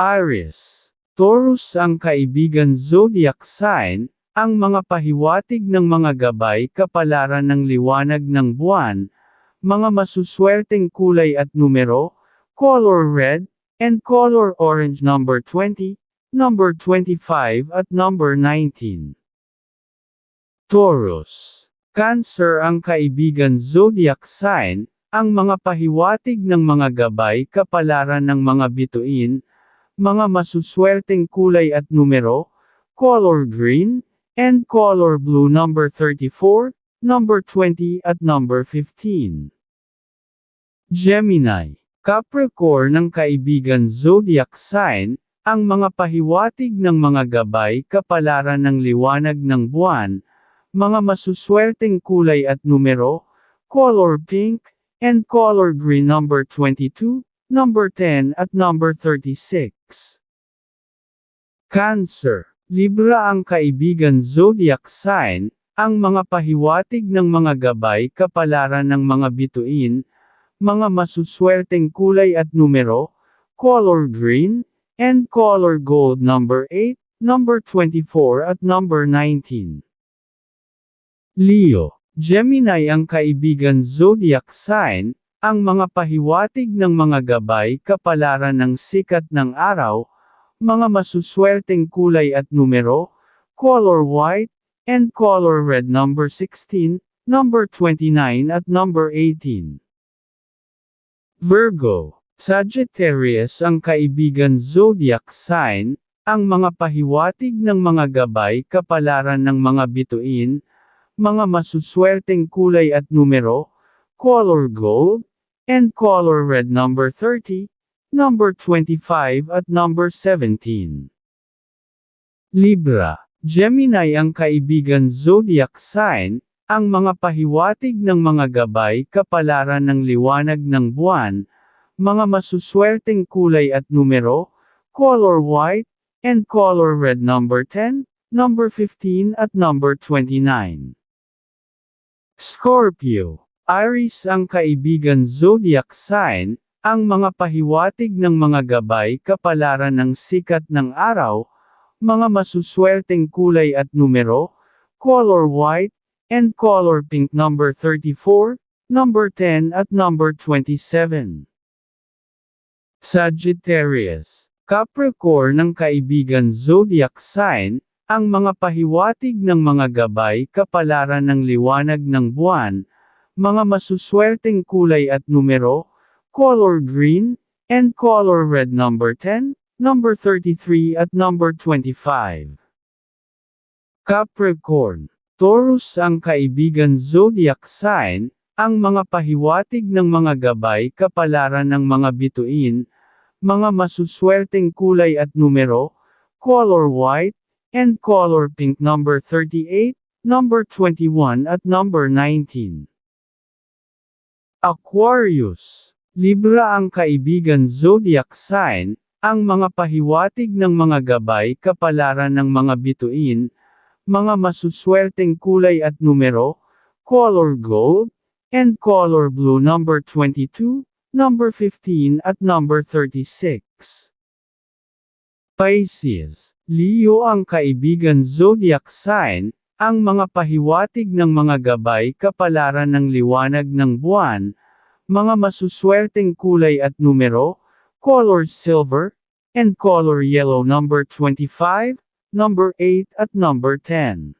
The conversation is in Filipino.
Aries. Taurus ang kaibigan zodiac sign, ang mga pahiwatig ng mga gabay kapalaran ng liwanag ng buwan, mga masuswerteng kulay at numero, color red, and color orange number 20, number 25 at number 19. Taurus. Cancer ang kaibigan zodiac sign, ang mga pahiwatig ng mga gabay kapalaran ng mga bituin, mga masuswerteng kulay at numero, color green, and color blue number 34, number 20 at number 15. Gemini. Capricorn ng kaibigan zodiac sign, ang mga pahiwatig ng mga gabay kapalaran ng liwanag ng buwan, mga masuswerteng kulay at numero, color pink, and color green number 22, number 10 at number 36. Cancer. Libra ang kaibigan zodiac sign, ang mga pahiwatig ng mga gabay kapalaran ng mga bituin, mga masuswerteng kulay at numero, color green, and color gold number 8, number 24 at number 19. Leo. Gemini ang kaibigan zodiac sign, ang mga pahiwatig ng mga gabay kapalaran ng sikat ng araw, mga masuswerteng kulay at numero, color white, and color red number 16, number 29 at number 18. Virgo. Sagittarius ang kaibigan zodiac sign, ang mga pahiwatig ng mga gabay kapalaran ng mga bituin, mga masuswerteng kulay at numero, color gold, and color red number 30, number 25 at number 17. Libra. Gemini ang kaibigan zodiac sign, ang mga pahiwatig ng mga gabay kapalaran ng liwanag ng buwan, mga masuswerteng kulay at numero, color white, and color red number 10, number 15 at number 29. Scorpio. Aries ang kaibigan zodiac sign, ang mga pahiwatig ng mga gabay kapalaran ng sikat ng araw, mga masuswerteng kulay at numero, color white, and color pink number 34, number 10 at number 27. Sagittarius. Capricorn ng kaibigan zodiac sign, ang mga pahiwatig ng mga gabay kapalaran ng liwanag ng buwan, mga masuswerteng kulay at numero, color green, and color red number 10, number 33 at number 25. Capricorn. Taurus ang kaibigan zodiac sign, ang mga pahiwatig ng mga gabay kapalaran ng mga bituin, mga masuswerteng kulay at numero, color white, and color pink number 38, number 21 at number 19. Aquarius. Libra ang kaibigan zodiac sign, ang mga pahiwatig ng mga gabay kapalaran ng mga bituin, mga masuswerteng kulay at numero, color gold, and color blue number 22, number 15 at number 36. Pisces, Leo ang kaibigan zodiac sign, ang mga pahiwatig ng mga gabay kapalaran ng liwanag ng buwan, mga masuswerteng kulay at numero, color silver, and color yellow number 25, number 8 at number 10.